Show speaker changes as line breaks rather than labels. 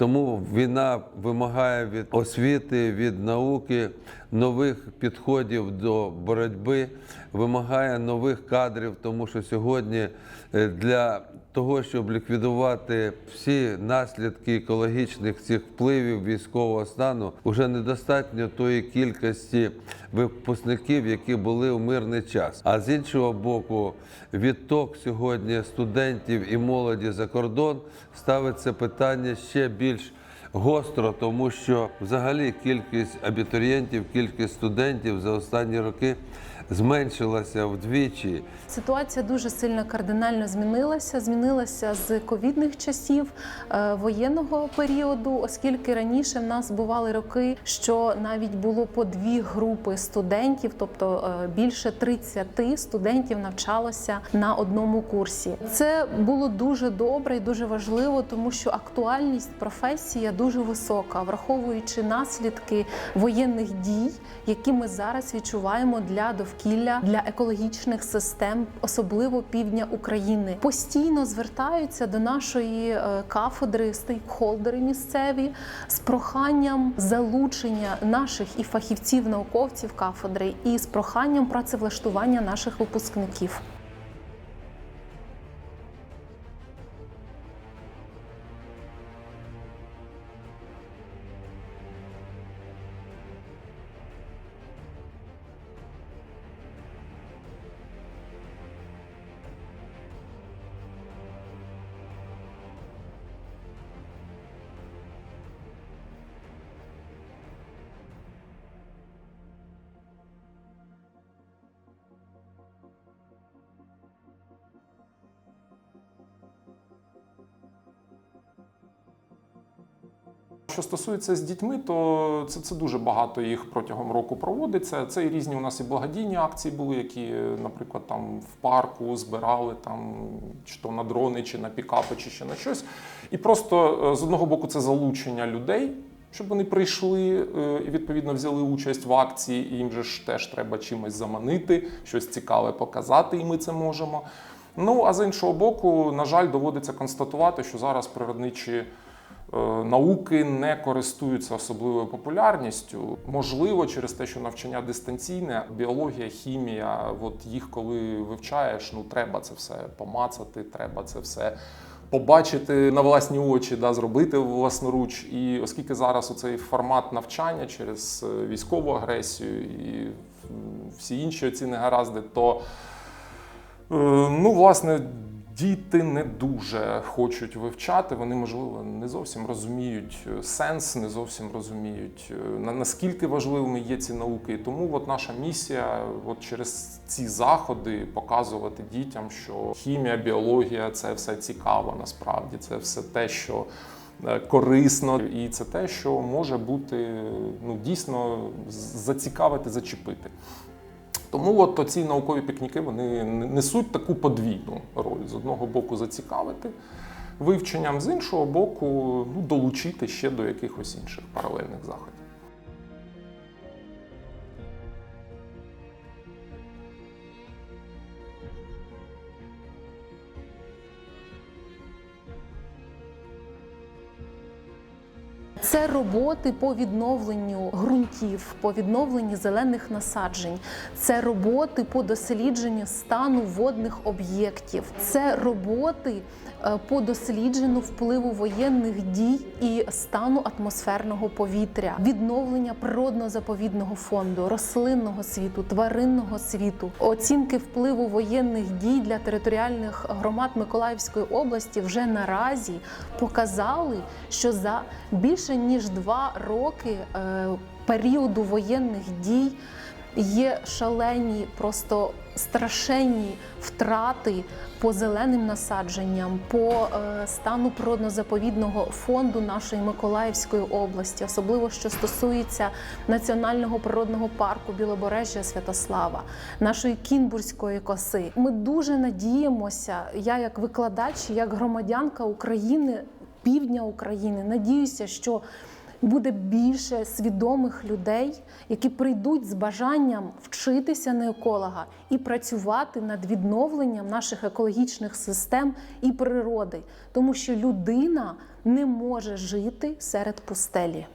Тому війна вимагає від освіти, від науки нових підходів до боротьби, вимагає нових кадрів, тому що сьогодні е, для того, щоб ліквідувати всі наслідки екологічних цих впливів військового стану, вже недостатньо тої кількості випускників, які були у мирний час. А з іншого боку, відток сьогодні студентів і молоді за кордон ставить це питання ще більш гостро, тому що взагалі кількість абітурієнтів, кількість студентів за останні роки зменшилася вдвічі.
Ситуація дуже сильно кардинально змінилася. Змінилася з ковідних часів е, воєнного періоду, оскільки раніше в нас бували роки, що навіть було по дві групи студентів, тобто е, більше 30 студентів навчалося на одному курсі. Це було дуже добре і дуже важливо, тому що актуальність професії дуже висока, враховуючи наслідки воєнних дій, які ми зараз відчуваємо для довкілля, для екологічних систем, особливо півдня України. Постійно звертаються до нашої е, кафедри стейкхолдери місцеві з проханням залучення наших і фахівців, науковців кафедри, і з проханням працевлаштування наших випускників.
Що стосується з дітьми, то це, це дуже багато їх протягом року проводиться. Це і різні у нас і благодійні акції були, які, наприклад, там в парку збирали там чи то на дрони, чи на пікапи, чи ще на щось. І просто е, з одного боку це залучення людей. Щоб вони прийшли е, і відповідно взяли участь в акції, і їм же ж теж треба чимось заманити, щось цікаве показати, і ми це можемо. Ну а з іншого боку, на жаль, доводиться констатувати, що зараз природничі науки не користуються особливою популярністю. Можливо, через те, що навчання дистанційне, біологія, хімія, от їх коли вивчаєш, ну треба це все помацати, треба це все. Побачити на власні очі, да, зробити власноруч. І оскільки зараз оцей формат навчання через е, військову агресію і всі інші оці негаразди, то Е, Ну, власне, діти не дуже хочуть вивчати. Вони, можливо, не зовсім розуміють е, сенс, не зовсім розуміють, е, на- наскільки важливими є ці науки. І тому от наша місія от через ці заходи показувати дітям, що хімія, біологія це все цікаво насправді. Це все те, що е, корисно, і це те, що може бути ну, дійсно зацікавити, зачепити. Тому от ці наукові пікніки вони несуть таку подвійну роль: з одного боку зацікавити вивченням, з іншого боку, ну, долучити ще до якихось інших паралельних заходів.
Це роботи по відновленню ґрунтів, по відновленню зелених насаджень, це роботи по дослідженню стану водних об'єктів, це роботи е, по дослідженню впливу воєнних дій і стану атмосферного повітря, відновлення природно-заповідного фонду, рослинного світу, тваринного світу, оцінки впливу воєнних дій для територіальних громад Миколаївської області вже наразі показали, що за більше ніж два роки е, періоду воєнних дій є шалені, просто страшенні втрати по зеленим насадженням, по е, стану природно-заповідного фонду нашої Миколаївської області, особливо що стосується національного природного парку Білобережжя Святослава, нашої Кінбурзької коси. Ми дуже надіємося. Я як викладач, як громадянка України, півдня України, надіюся, що буде більше свідомих людей, які прийдуть з бажанням вчитися на еколога і працювати над відновленням наших екологічних систем і природи, тому що людина не може жити серед пустелі.